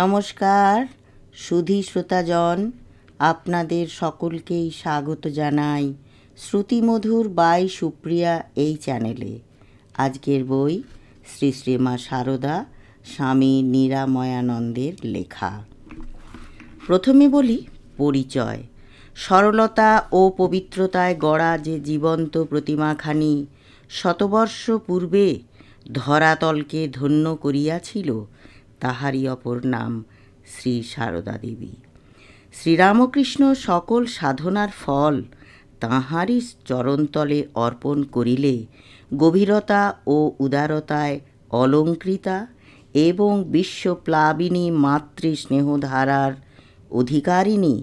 নমস্কার, সুধী শ্রোতাজন, আপনাদের সকলকেই স্বাগত জানাই শ্রুতিমধুর বাই সুপ্রিয়া এই চ্যানেলে। আজকের বই শ্রী শ্রী মা সারদা, স্বামী নিরাময়ানন্দের লেখা। প্রথমে বলি পরিচয়। সরলতা ও পবিত্রতায় গড়া যে জীবন্ত প্রতিমাখানি শতবর্ষ পূর্বে ধরাতলকে ধন্য করিয়াছিল তাহারই অপর নাম শ্রী সারদা দেবী। শ্রীরামকৃষ্ণ সকল সাধনার ফল তাঁহারই চরণতলে অর্পণ করিলে গভীরতা ও উদারতায় অলঙ্কৃতা এবং বিশ্বপ্লাবিনী মাতৃ স্নেহধারার অধিকারিণী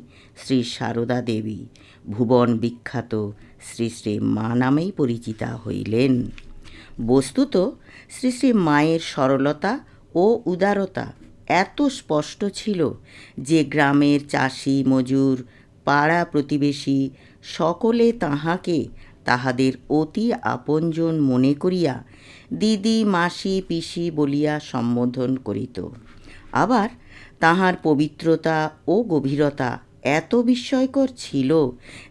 শ্রী সারদা দেবী ভুবন বিখ্যাত শ্রী শ্রী মা নামেই পরিচিতা হইলেন। বস্তুত শ্রী শ্রী মায়ের সরলতা ও উদারতা এত স্পষ্ট ছিল যে গ্রামের চাষি, মজুর, পাড়া প্রতিবেশী সকলে তাহাকে তাহাদের অতি আপনজন মনে করিয়া দিদি, মাসি, পিসি বলিয়া সম্বোধন করিত। আবার তাহার পবিত্রতা ও গভীরতা এত বিস্ময়কর ছিল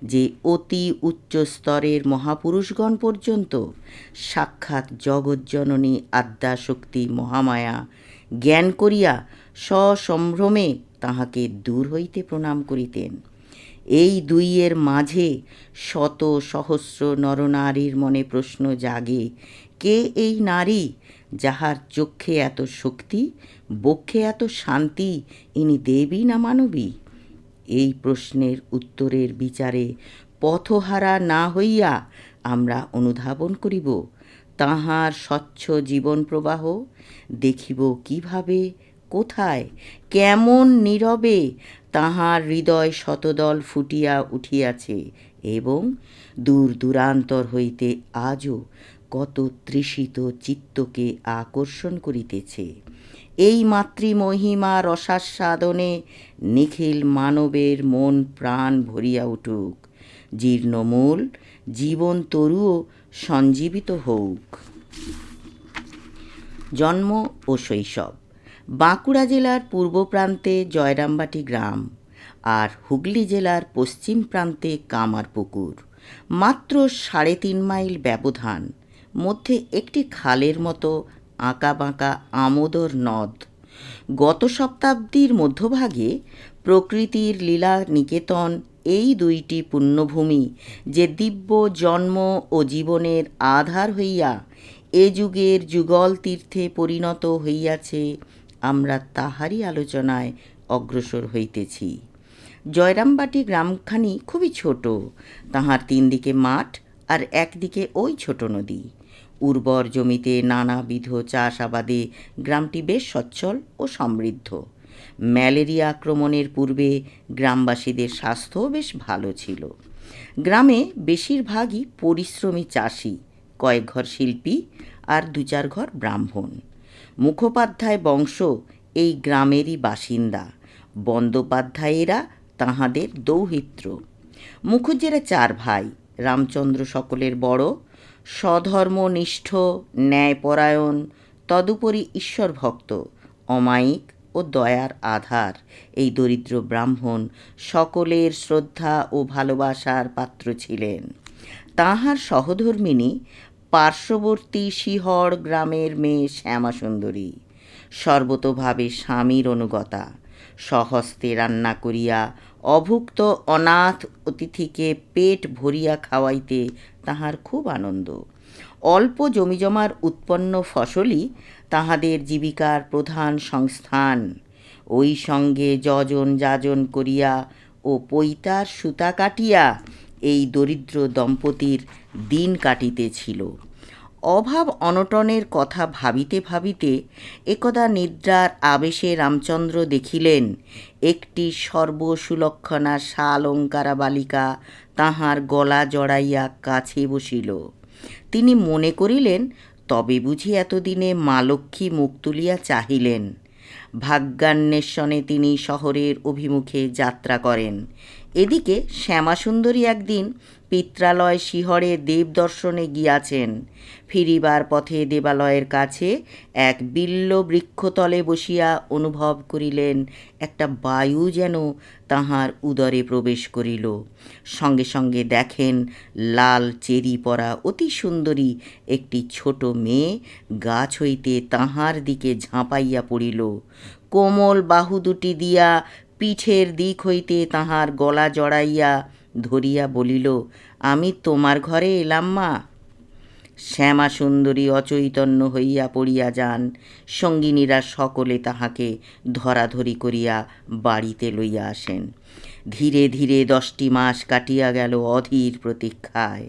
যে অতি উচ্চ স্তরের মহাপুরুষগণ পর্যন্ত সাক্ষাৎ জগজ্জননী আদ্যাশক্তি মহামায়া জ্ঞান করিয়া সসম্ভ্রমে তাহাকে দূর হইতে প্রণাম করিতেন। এই দুইয়ের মাঝে শত সহস্র নরনারীর মনে প্রশ্ন জাগে, কে এই নারী যাহার চক্ষে এত শক্তি, বক্ষে এত শান্তি, ইনি দেবী না মানবী? এই প্রশ্নের উত্তরের বিচারে পথহারা না হইয়া আমরা অনুধাবন করিব। তাহার স্বচ্ছ জীবন প্রবাহ দেখিব কীভাবে, কোথায়, কেমন নীরবে তাহার হৃদয় শতদল ফুটিয়া উঠিয়াছে এবং দূর দূরান্তর হইতে আজও কত তৃষিত চিত্তকে আকর্ষণ করিতেছে। এই মাতৃমহিমা রসাস্বাদনে নিখিল মানবের মন প্রাণ ভরিয়া উঠুক। জীর্ণমূল জীবন তরুও সঞ্জীবিত হউক। জন্ম ও শৈশব। বাঁকুড়া জেলার পূর্ব প্রান্তে জয়রামবাটি গ্রাম আর হুগলি জেলার পশ্চিম প্রান্তে কামারপুকুর। মাত্র সাড়ে তিন মাইল ব্যবধান, মধ্যে একটি খালের মতো আঁকা বাঁকা আমোদর নদ। গত শতাব্দীর মধ্যভাগে প্রকৃতির লীলা নিকেতন এই দুইটি পুণ্যভূমি যে দিব্য জন্ম ও জীবনের আধার হইয়া এ যুগের যুগল তীর্থে পরিণত হইয়াছে, আমরা তাহারই আলোচনায় অগ্রসর হইতেছি। জয়রামবাটি গ্রামখানি খুবই ছোট, তাহার তিন দিকে মাঠ আর একদিকে ওই ছোট নদী। উর্বর জমিতে নানাবিধ চাষাবাদে গ্রামটি বেশ সচ্ছল ও সমৃদ্ধ। ম্যালেরিয়া আক্রমণের পূর্বে গ্রামবাসীদের স্বাস্থ্য বেশ ভালো ছিল। গ্রামে বেশিরভাগই পরিশ্রমী চাষি, কয়েক ঘর শিল্পী আর দু চার ঘর ব্রাহ্মণ। মুখোপাধ্যায় বংশ এই গ্রামেরই বাসিন্দা। বন্দ্যোপাধ্যায়েরা তাহাদের দৌহিত্র। মুখুজ্জেরা চার ভাই, রামচন্দ্র সকলের বড় স্বধর্মনিষ্ঠ, ন্যায়পরায়ণ, তদুপরি ঈশ্বর ভক্ত অমায়িক ও দয়ার আধার। এই দরিদ্র ব্রাহ্মণ সকলের শ্রদ্ধা ও ভালোবাসার পাত্র ছিলেন। তাহার সহধর্মিনী পার্শ্ববর্তী শিহর গ্রামের মেয়ে শ্যামাসুন্দরী। সর্বতোভাবে স্বামীর অনুগতা। সহস্তে রান্না করিয়া অভুক্ত অনাথ অতিথিকে পেট ভরিয়া খাওয়াইতে তাহার খুব আনন্দ। অল্প জমিজমার উৎপন্ন ফসলই তাহাদের জীবিকার প্রধান সংস্থান। ওই সঙ্গে যজন যাজন করিয়া ও পৈতার সুতা কাটিয়া এই দরিদ্র দম্পতির দিন কাটিতেছিল। অভাব অনটনের কথা ভাবিতে ভাবিতে একদা নিদ্রার আবেশে রামচন্দ্র দেখিলেন একটি সর্বসুলক্ষণা সালঙ্কারা বালিকা তাহার গলা জড়াইয়া কাছে বসিল। তিনি মনে করিলেন, তবে বুঝি এতদিনে মা লক্ষ্মী মুখ তুলিয়া চাহিলেন। ভাগ্যান্বেষণে তিনি শহরের অভিমুখে যাত্রা করেন। এদিকে শ্যামাসুন্দরী একদিন পিত্রালয় শিহরে দেব দর্শনে গিয়াছেন। ফিরিবার পথে দেবালয়ের কাছে এক বিল্ল বৃক্ষতলে বসিয়া অনুভব করিলেন, একটা বায়ু যেন তাহার উদরে প্রবেশ করিল। সঙ্গে সঙ্গে দেখেন লাল চেরি পরা অতি সুন্দরী একটি ছোট মেয়ে গাছ হইতে তাহার দিকে ঝাঁপাইয়া পড়িল। কোমল বাহু দুটি দিয়া পিঠের দিক হইতে তাহার গলা জড়াইয়া ধরিয়া বলিল, আমি তোমার ঘরে এলাম মা। শ্যামা সুন্দরী অচৈতন্য হইয়া পড়িয়া যান। সঙ্গিনীরা সকলে তাহাকে ধরাধরি করিয়া বাড়িতে লইয়া আসেন। ধীরে ধীরে দশটি মাস কাটিয়া গেল অধীর প্রতীক্ষায়।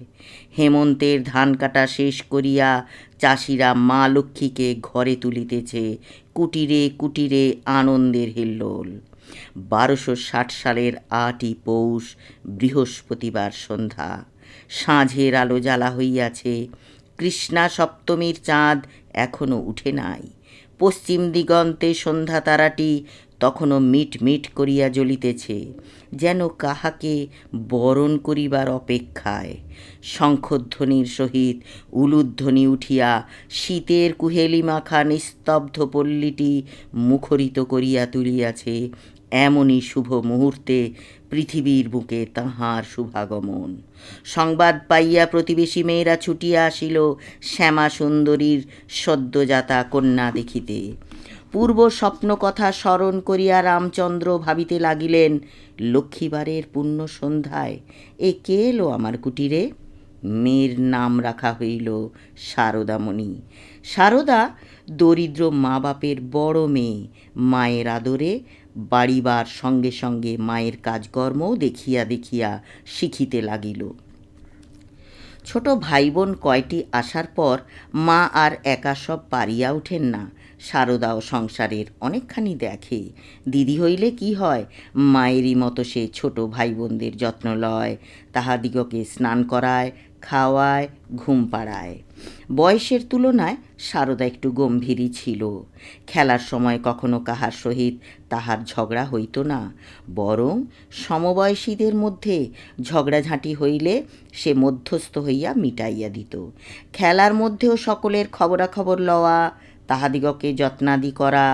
হেমন্তের ধান কাটা শেষ করিয়া চাষিরা মা লক্ষ্মীকে ঘরে তুলিতেছে। কুটিরে কুটিরে আনন্দের হিল্লোল। বারোশো ষাট সালের আটই পৌষ, বৃহস্পতিবার সন্ধ্যা। সাঁঝের আলো জ্বালা হইয়াছে। কৃষ্ণা সপ্তমীর চাঁদ এখনও উঠে নাই। পশ্চিম দিগন্তে সন্ধ্যা তারাটি তখনও মিট মিট করিয়া জ্বলিতেছে, যেন কাহাকে বরণ করিবার অপেক্ষায়। শঙ্খধ্বনির সহিত উলুধ্বনি উঠিয়া শীতের কুহেলি মাখা নিস্তব্ধ পল্লীটি মুখরিত করিয়া তুলিয়াছে। এমনই শুভ মুহূর্তে পৃথিবীর বুকে তাহার শুভাগমন। সংবাদ পাইয়া প্রতিবেশী মেয়েরা ছুটিয়া আসিল শ্যামা সুন্দরীর সদ্যজাতা কন্যা দেখিতে। পূর্ব স্বপ্ন কথা স্মরণ করিয়া রামচন্দ্র ভাবিতে লাগিলেন, লক্ষ্মীবারের পূর্ণ সন্ধ্যায় এ কে এলো আমার কুটিরে? মেয়ের নাম রাখা হইল শারদামণি শারদা দরিদ্র মা বাপের বড় মেয়ে, মায়ের আদরে বাড়িবার সঙ্গে সঙ্গে মায়ের কাজকর্মও দেখিয়া দেখিয়া শিখিতে লাগিল। ছোট ভাই বোন কয়টি আসার পর মা আর একা সব পারিয়া ওঠেন না। শারদাও সংসারের অনেকখানি দেখে। দিদি হইলে কি হয়? মায়েরই মতো সে ছোট ভাই বোনদের যত্ন লয়, তাহাদিগকে স্নান করায়, খাওয়ায়, ঘুম পাড়ায়। বয়সের তুলনায় সারদা একটু গম্ভীরই ছিল। খেলার সময় কখনো কাহার সহিত তাহার ঝগড়া হইত না, বরং সমবয়সীদের মধ্যে ঝগড়াঝাঁটি হইলে সে মধ্যস্থ হইয়া মিটাইয়া দিত। খেলার মধ্যেও সকলের খবরাখবর লওয়া, তাহাদিগকে যত্নাদি করা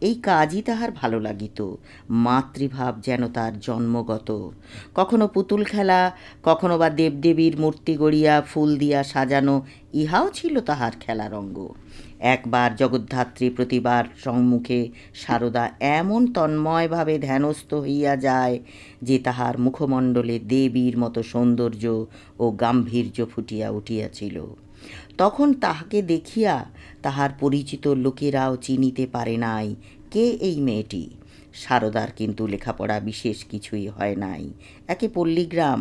এই কাজই তাহার ভালো লাগিত। মাতৃভাব যেন তার জন্মগত। কখনো পুতুল খেলা, কখনো বা দেবদেবীর মূর্তি গড়িয়া ফুল দিয়া সাজানো, ইহাও ছিল তাহার খেলার অঙ্গ। একবার জগদ্ধাত্রী প্রতিবার সম্মুখে শারদা এমন তন্ময়ভাবে ধ্যানস্থ হইয়া যায় যে তাহার মুখমণ্ডলে দেবীর মতো সৌন্দর্য ও গাম্ভীর্য ফুটিয়া উঠিয়াছিল। তখন তাহাকে দেখিয়া তাহার পরিচিত লোকেরাও চিনিতে পারে নাই কে এই মেয়েটি। সারদার কিন্তু লেখাপড়া বিশেষ কিছুই হয় নাই। একে পল্লীগ্রাম।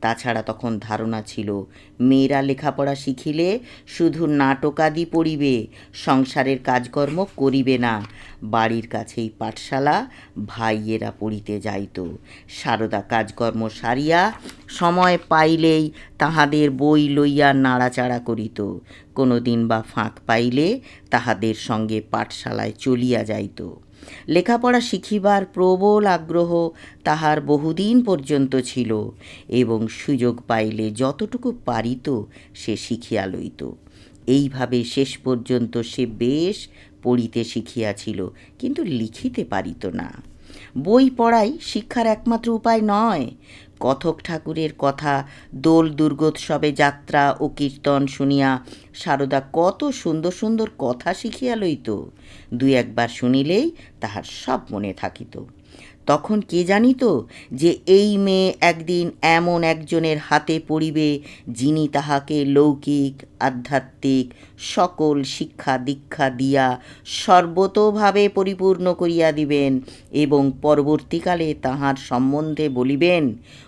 তাছাড়া তখন ধারণা ছিল, মেয়েরা লেখাপড়া শিখিলে শুধু নাটকাদি পড়িবে, সংসারের কাজকর্ম করিবে না। বাড়ির কাছেই পাঠশালা, ভাইয়েরা পড়িতে যাইত। সারদা কাজকর্ম সারিয়া সময় পাইলেই তাহাদের বই লইয়া নাড়াচাড়া করিত। কোনো দিন বা ফাঁক পাইলে তাহাদের সঙ্গে পাঠশালায় চলিয়া যাইত। লেখাপড়া শিখিবার প্রবল আগ্রহ তাহার বহুদিন পর্যন্ত ছিল এবং সুযোগ পাইলে যতটুকু পারিত সে শিখিয়া লইত। এইভাবে শেষ পর্যন্ত সে বেশ পড়িতে শিখিয়াছিল, কিন্তু লিখিতে পারিত না। বই পড়াই শিক্ষার একমাত্র উপায় নয় কথক ঠাকুরের কথা দোল দুর্গোৎসবে যাত্রা ও কীর্তন শুনিয়া সারদা কত সুন্দর সুন্দর কথা শিখিয়া লইত। দুই একবার শুনিলেই তাহার সব মনে থাকিত। তখন কে জানিত যে এই মেয়ে একদিন এমন একজনের হাতে পড়িবে যিনি তাহাকে লৌকিক, আধ্যাত্মিক, সকল শিক্ষা দীক্ষা দিয়া সর্বতোভাবে পরিপূর্ণ করিয়া দিবেন এবং পরবর্তীকালে তাহার সম্বন্ধে বলিবেন,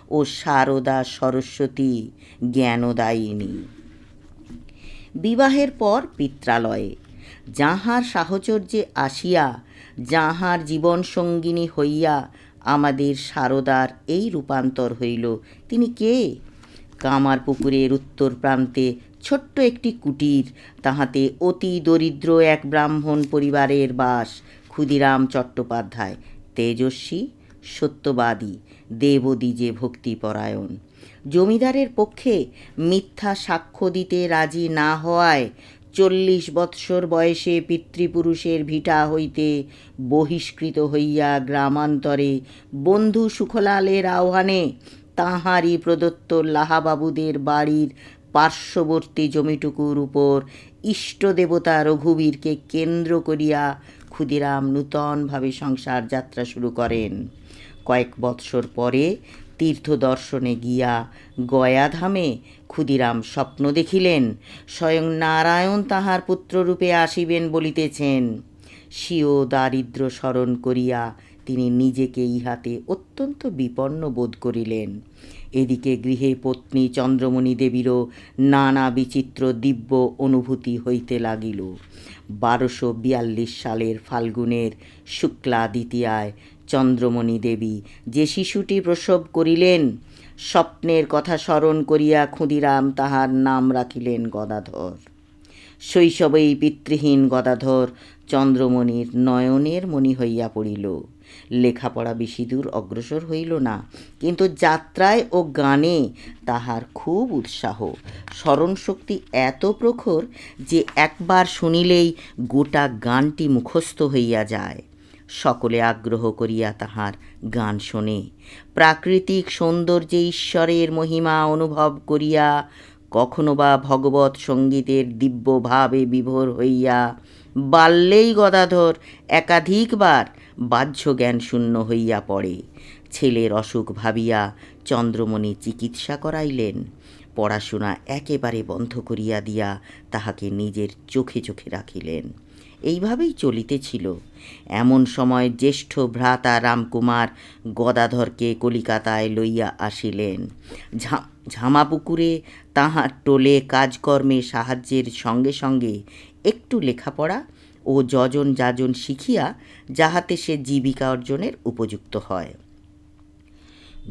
ও শারদা সরস্বতী, জ্ঞানদায়িনী। বিবাহের পর পিত্রালয়ে, যাহার সাহচর্যে আসিয়া যাহার জীবন সঙ্গিনী হইয়া আমাদের সারদার এই রূপান্তর হইল, তিনি কে? কামার পুকুরের উত্তর প্রান্তে ছোট্ট একটি কুটির, তাহাতে অতি দরিদ্র এক ব্রাহ্মণ পরিবারের বাস, ক্ষুদিরাম চট্টোপাধ্যায়, তেজস্বী, সত্যবাদী দেবদ্বিজে ভক্তিপরায়ণ। জমিদারের পক্ষে মিথ্যা সাক্ষ্য দিতে রাজি না হওয়ায় চল্লিশ বৎসর বয়সে পিতৃপুরুষের ভিটা হইতে বহিষ্কৃত হইয়া গ্রামান্তরে বন্ধু সুখলালের আহ্বানে তাঁহারই প্রদত্ত লাহাবাবুদের বাড়ির পার্শ্ববর্তী জমিটুকুর উপর ইষ্টদেবতা রঘুবীরকে কেন্দ্র করিয়া ক্ষুদিরাম নূতনভাবে সংসার যাত্রা শুরু করেন। কয়েক বৎসর পরে তীর্থ দর্শনে গিয়া গয়াধামে ক্ষুদিরাম স্বপ্ন দেখিলেন, স্বয়ং নারায়ণ তাহার পুত্ররূপে আসিবেন বলিতেছেন। স্বীয় দারিদ্র স্মরণ করিয়া তিনি নিজেকে ইহাতে অত্যন্ত বিপন্ন বোধ করিলেন। এদিকে গৃহে পত্নী চন্দ্রমণি দেবীরও নানা বিচিত্র দিব্য অনুভূতি হইতে লাগিল। বারোশো বিয়াল্লিশ সালের ফাল্গুনের শুক্লা দ্বিতীয়ায় চন্দ্রমণি দেবী। যে শিশুটি প্রসব করিলেন, স্বপ্নের কথা স্মরণ করিয়া ক্ষুদিরাম তাহার নাম রাখিলেন গদাধর। শৈশবেই পিতৃহীন গদাধর চন্দ্রমণির নয়নের মণি হইয়া পড়িল। লেখাপড়া বেশি দূর অগ্রসর হইল না, কিন্তু যাত্রায় ও গানে তাহার খুব উৎসাহ। স্মরণশক্তি এত প্রখর যে একবার শুনিলেই গোটা গানটি মুখস্থ হইয়া যায়। সকলে আগ্রহ করিয়া তাহার গান শোনে। প্রাকৃতিক সৌন্দর্যে ঈশ্বরের মহিমা অনুভব করিয়া কখনো বা ভগবত সঙ্গীতের দিব্য ভাবে বিভোর হইয়া বাল্যেই গদাধর একাধিকবার বাহ্য জ্ঞান শূন্য হইয়া পড়ে। ছেলের অসুখ ভাবিয়া চন্দ্রমণি চিকিৎসা করাইলেন। পড়াশোনা একেবারে বন্ধ করিয়া দিয়া তাহাকে নিজের চোখে চোখে রাখিলেন। এইভাবেই চলিতেছিল। এমন সময় জ্যেষ্ঠ ভ্রাতা রামকুমার গদাধরকে কলিকাতায় লইয়া আসিলেন। ঝা ঝামাপুকুরে তাহার টোলে কাজকর্মে সাহায্যের সঙ্গে সঙ্গে একটু লেখাপড়া ও যজন যাজন শিখিয়া যাহাতে সে জীবিকা অর্জনের উপযুক্ত হয়।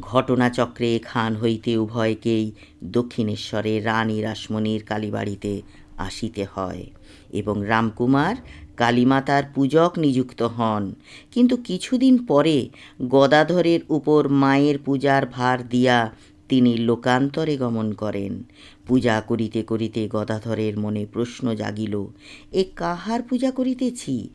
ঘটনাচক্রে খান হইতে উভয়কেই দক্ষিণেশ্বরে রানী রাসমণির কালীবাড়িতে আসিতে হয়। এবং রামকুমার কালীমাতার পূজক নিযুক্ত হন। কিন্তু কিছুদিন পরে গদাধরের উপর মায়ের পূজার ভার দিয়া তিনি লোকান্তরে গমন করেন। পূজা করিতে করিতে গদাধরের মনে প্রশ্ন জাগিল, এ কাহার পূজা করিতেছি?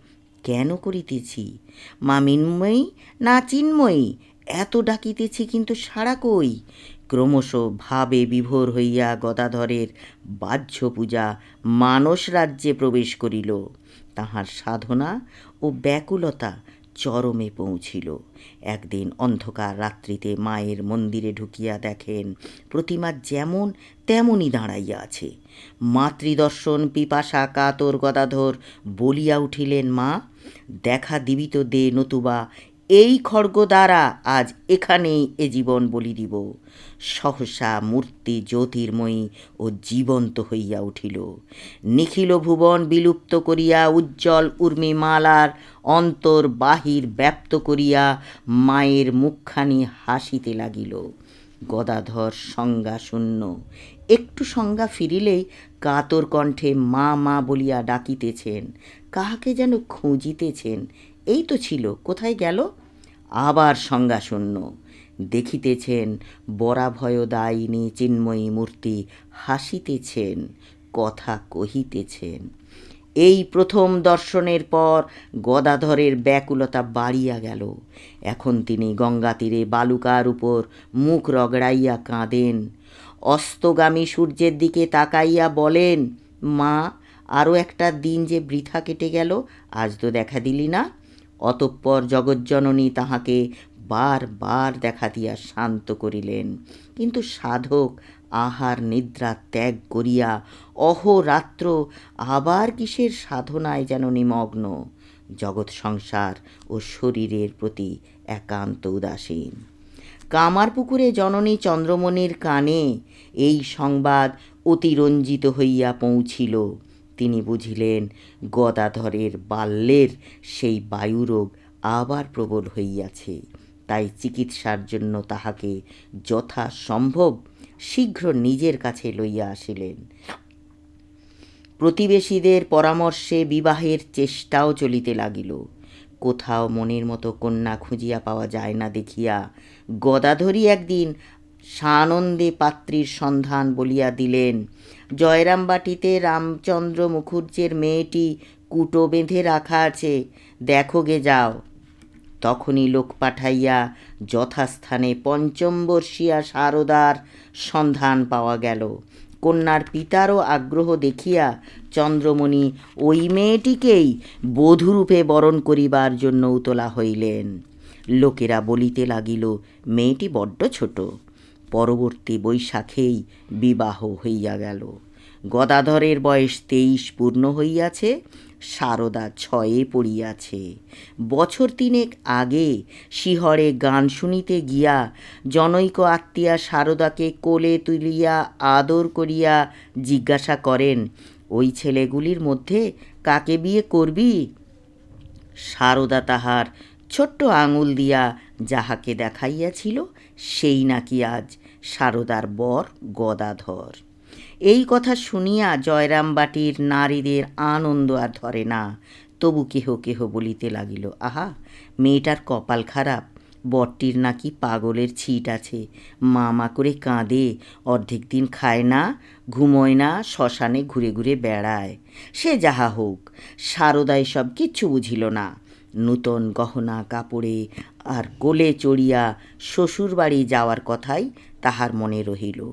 কেন করিতেছি? মা মিন্ময়ী না চিন্ময়ী? এত ডাকিতেছি কিন্তু সারা কই? ক্রমশ ভাবে বিভোর হইয়া গদাধরের বাহ্য পূজা মানস রাজ্যে প্রবেশ করিল। তাহার সাধনা ও ব্যাকুলতা চরমে পৌঁছিল। একদিন অন্ধকার রাত্রিতে মায়ের মন্দিরে ঢুকিয়া দেখেন প্রতিমা যেমন তেমনই দাঁড়াইয়া আছে। মাতৃদর্শন, পিপাসা, কাতর গদাধর বলিয়া উঠিলেন, মা, দেখা দিবি তো দে নতুবা, এই খড়গ দ্বারা আজ এখানেই এ জীবন বলি দিব। সহসা মূর্তি জ্যোতির্ময়ী ও জীবন্ত হইয়া উঠিল। নিখিল ভুবন বিলুপ্ত করিয়া উজ্জ্বল উর্মিমালার অন্তর বাহির ব্যাপ্ত করিয়া মায়ের মুখখানি হাসিতে লাগিল। গদাধর সংজ্ঞা শূন্য। একটু সংজ্ঞা ফিরিলেই কাতর কণ্ঠে মা মা বলিয়া ডাকিতেছেন, কাহাকে যেন খুঁজিতেছেন? এই তো ছিল, কোথায় গেল? আবার সংজ্ঞা শূন্য। দেখিতেছেন, বরাভয়দায়িনী চিন্ময়ী মূর্তি হাসিতেছেন, কথা কহিতেছেন। এই প্রথম দর্শনের পর গদাধরের ব্যাকুলতা বাড়িয়া গেল। এখন তিনি গঙ্গা তীরে বালুকার উপর মুখ রগড়াইয়া কাঁদেন। অস্তগামী সূর্যের দিকে তাকাইয়া বলেন, মা আরও একটা দিন যে বৃথা কেটে গেল, আজ তো দেখা দিলি না। অতঃপর জগজ্জননী তাহাকে বার বার দেখা দিয়া শান্ত করিলেন। কিন্তু সাধক আহার নিদ্রা ত্যাগ করিয়া অহরাত্র আবার কিসের সাধনায় যেন নিমগ্ন? জগৎ সংসার ও শরীরের প্রতি একান্ত উদাসীন। কামারপুকুরে জননী চন্দ্রমণির কানে এই সংবাদ অতিরঞ্জিত হইয়া পৌঁছিল। তিনি বুঝিলেন, গদাধরের বাল্যের সেই বায়ুরোগ আবার প্রবল হইয়াছে। তাই চিকিৎসার জন্য তাহাকে যথাসম্ভব শীঘ্র নিজের কাছে লইয়া আসিলেন। প্রতিবেশীদের পরামর্শে বিবাহের চেষ্টাও চলিতে লাগিল। কোথাও মনের মতো কন্যা খুঁজিয়া পাওয়া যায় না দেখিয়া গদাধরী একদিন সানন্দে পাত্রীর সন্ধান বলিয়া দিলেন, জয়রামবাটিতে রামচন্দ্র মুখুজ্জের মেয়েটি কুটো বেঁধে রাখা আছে, দেখো গে যাও। তখনই লোক পাঠাইয়া যথাস্থানে পঞ্চম বর্ষিয়া শারদার সন্ধান পাওয়া গেল। কন্যার পিতারও আগ্রহ দেখিয়া চন্দ্রমণি ওই মেয়েটিকেই বধূরূপে বরণ করিবার জন্য উতলা হইলেন। লোকেরা বলিতে লাগিল, মেয়েটি বড্ড ছোট। পরবর্তী বৈশাখেই বিবাহ হইয়া গেল। গদাধরের বয়স তেইশ পূর্ণ হইয়াছে। সারদা ছয়ে পড়িয়াছে। বছর তিনেক আগে শিহরে গান শুনিতে গিয়া জনৈক আত্মীয়া সারদাকে কোলে তুলিয়া আদর করিয়া জিজ্ঞাসা করেন, ওই ছেলেগুলির মধ্যে কাকে বিয়ে করবি? সারদা তাহার ছোট্ট আঙুল দিয়া যাহাকে দেখাইয়াছিল, সেই নাকি আজ সারদার বর গদাধর। এই কথা শুনিয়া জয়রাম বাটির নারীদের আনন্দ আর ধরে না। তবু কেহ কেহ বলিতে লাগিল, আহা, মেয়েটার কপাল খারাপ, বটটির নাকি পাগলের ছিট আছে। মামা করে কাঁদে, অর্ধেক দিন খায় না, ঘুমোয় না, শ্মশানে ঘুরে ঘুরে বেড়ায়। সে যাহা হোক সারদায় সব কিচ্ছু বুঝিল না। নূতন গহনা, কাপড়ে আর কোলে চড়িয়া শ্বশুরবাড়ি যাওয়ার কথাই তাহার মনে রহিল।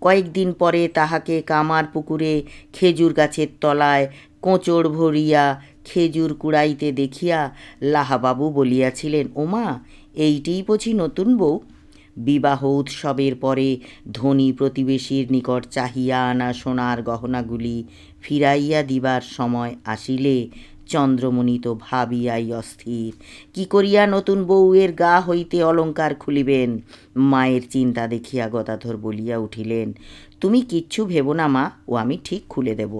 কয়েকদিন পরে তাহাকে কামার পুকুরে খেজুর গাছের তলায় কোঁচড় ভরিয়া খেজুর কুড়াইতে দেখিয়া লাহাবাবু বলিয়াছিলেন, ওমা, এইটিই বুঝি নতুন বউ। বিবাহ উৎসবের পরে ধনী প্রতিবেশীর নিকট চাহিয়া আনা সোনার গহনাগুলি ফিরাইয়া দিবার সময় আসিলে। চন্দ্রমণি তো ভাবিয়াই অস্থির। কি করিয়া নতুন বউয়ের গা হইতে অলঙ্কার খুলিবেন? মায়ের চিন্তা দেখিয়া গদাধর বলিয়া উঠিলেন, তুমি কিচ্ছু ভেবো না মা, ও আমি ঠিক খুলে দেব।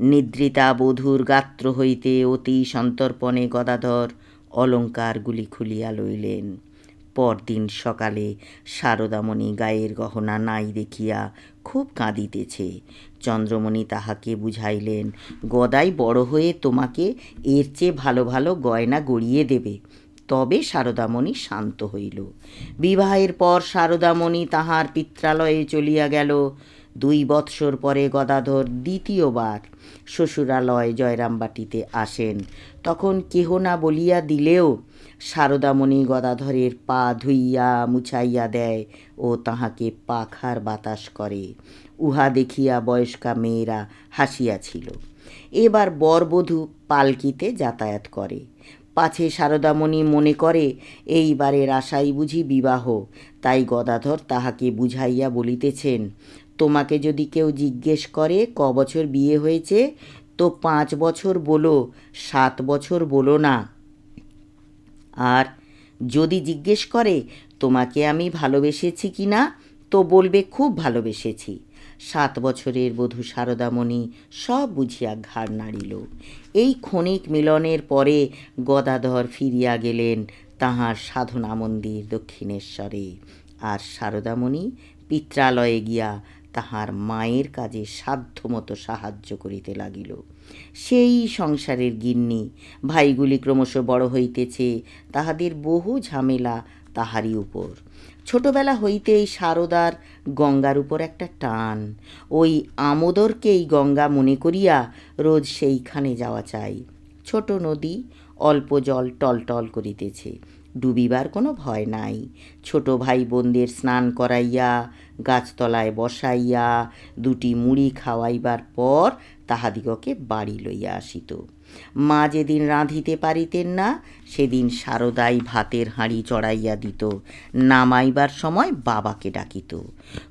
নিদ্রিতা বধূর গাত্র হইতে অতি সন্তর্পণে গদাধর অলঙ্কারগুলি খুলিয়া লইলেন। পরদিন সকালে শারদামণি গায়ের গহনা নাই দেখিয়া খুব কাঁদিতেছে। চন্দ্রমণি তাহাকে বুঝাইলেন, গদাই বড় হয়ে তোমাকে এর চেয়ে ভালো ভালো গয়না গড়িয়ে দেবে। তবে শারদামণি শান্ত হইল। বিবাহের পর শারদামণি তাহার পিত্রালয়ে চলিয়া গেল। দুই বৎসর পরে গদাধর দ্বিতীয়বার শ্বশুরালয় জয়রামবাটিতে আসেন। তখন কেহ না বলিয়া দিলেও শারদামণি গদাধরের পা ধুইয়া মুছাইয়া দেয় ও তাহাকে পাখার বাতাস করে। উহা দেখিয়া বয়স্কা মেয়েরা হাসিয়াছিল। এবার বরবধূ পালকিতে যাতায়াত করে। পাছে শারদামণি মনে করে, এইবারের আশাই বুঝি বিবাহ। তাই গদাধর তাহাকে বুঝাইয়া বলিতেছেন, তোমাকে যদি কেউ জিজ্ঞেস করে ক বছর বিয়ে হয়েছে, তো পাঁচ বছর বলো, সাত বছর বলো না। আর যদি জিজ্ঞেস করে, তোমাকে আমি ভালোবেসেছি কি না তো বলবে, খুব ভালোবেসেছি। সাত বছরের বধূ শারদামণি সব বুঝিয়া ঘাড় নাড়িল। এই ক্ষণিক মিলনের পরে গদাধর ফিরিয়া গেলেন তাহার সাধনা মন্দির দক্ষিণেশ্বরে। আর শারদামণি পিত্রালয়ে গিয়া তাহার মায়ের কাজে সাধ্যমতো সাহায্য করিতে লাগিল। সেই সংসারের গিন্নি, ভাইগুলি ক্রমশ বড় হইতেছে, তাহাদের বহু ঝামেলা তাহারই উপর। ছোটবেলা হইতেই সারদার গঙ্গার উপর একটা টান। ওই আমোদরকেই গঙ্গা মনে করিয়া রোজ সেইখানে যাওয়া চাই। ছোট নদী অল্প জল টলটল করিতেছে। ডুবিবার কোনো ভয় নাই। ছোট ভাই বোনদের স্নান করাইয়া, গাছতলায় বসাইয়া, দুটি মুড়ি খাওয়াইবার পর তাহাদিগকে বাড়ি লইয়া আসিত। মা যেদিন রাঁধিতে পারিতেন না, সেদিন সারদাই ভাতের হাঁড়ি চড়াইয়া দিত। নামাইবার সময় বাবাকে ডাকিত।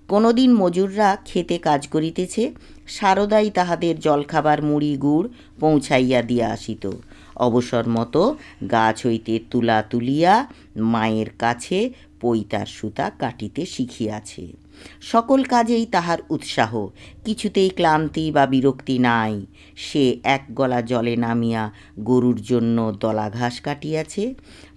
কোনোদিন মজুররা খেতে কাজ করিতেছে, সারদাই তাহাদের জলখাবার, মুড়ি, গুড় পৌঁছাইয়া দিয়া আসিত। অবসর মতো গাছ হইতে তুলা তুলিয়া মায়ের কাছে পৈতার সুতা কাটিতে শিখিয়াছে। সকল কাজেই তাহার উৎসাহ, কিছুতেই ক্লান্তি বা বিরক্তি নাই। সে এক গলা জলে নামিয়া গরুর জন্য দলা ঘাস কাটিয়াছে।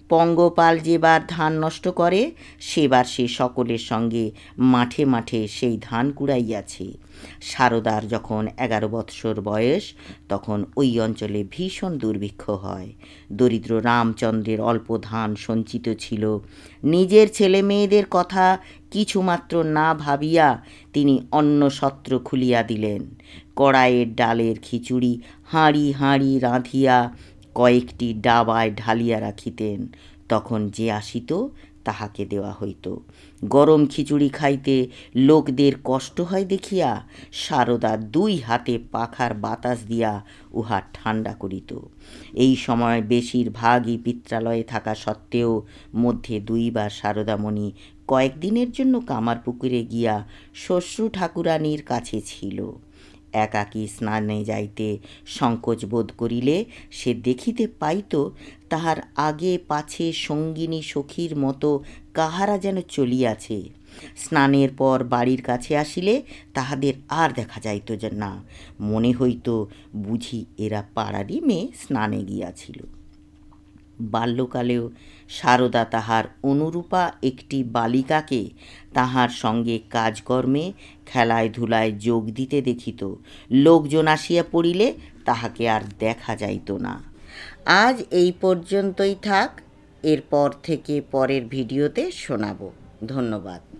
পঙ্গপাল যেবার ধান নষ্ট করে, সেবার সে সকলের সঙ্গে মাঠে মাঠে সেই ধান কুড়াইয়াছে। সারদার যখন এগারো বৎসর বয়স, তখন ওই অঞ্চলে ভীষণ দুর্ভিক্ষ হয়। দরিদ্র রামচন্দ্রের অল্প ধান সঞ্চিত ছিল। নিজের ছেলে মেয়েদের কথা কিছুমাত্র না ভাবিয়া তিনি অন্ন সত্র খুলিয়া দিলেন। কড়াইয়ের ডালের খিচুড়ি হাঁড়ি হাঁড়ি রাঁধিয়া কয়েকটি ডাবায় ঢালিয়া রাখিতেন। তখন যে আসিত, তাহাকে দেওয়া হইত। গরম খিচুড়ি খাইতে লোকদের কষ্ট হয় দেখিয়া সারদা দুই হাতে পাখার বাতাস দিয়া উহা ঠান্ডা করিত। এই সময় বেশিরভাগই পিত্রালয়ে থাকা সত্ত্বেও মধ্যে দুইবার সারদামণি কয়েকদিনের জন্য কামারপুকুরে গিয়া শ্বশ্রু ঠাকুরানীর কাছে ছিল। একাকী স্নানে যাইতে সংকোচ বোধ করিলে সে দেখিতে পাইত তাহার আগে পাছে সঙ্গিনী সখীর মতো কাহারা যেন চলিয়াছে। স্নানের পর বাড়ির কাছে আসিলে তাহাদের আর দেখা যাইত না, মনে হইত বুঝি এরা পাড়ারই মেয়ে স্নানে গিয়াছিল। বাল্যকালেও সারদা তাহার অনুরূপা একটি বালিকাকে তাহার সঙ্গে কাজকর্মে খেলায় ধুলায় যোগ দিতে দেখিত। লোকজন আসিয়া পড়িলে তাহাকে আর দেখা যাইত না। আজ এই পর্যন্তই থাক, এরপর থেকে পরের ভিডিওতে শোনাব। ধন্যবাদ।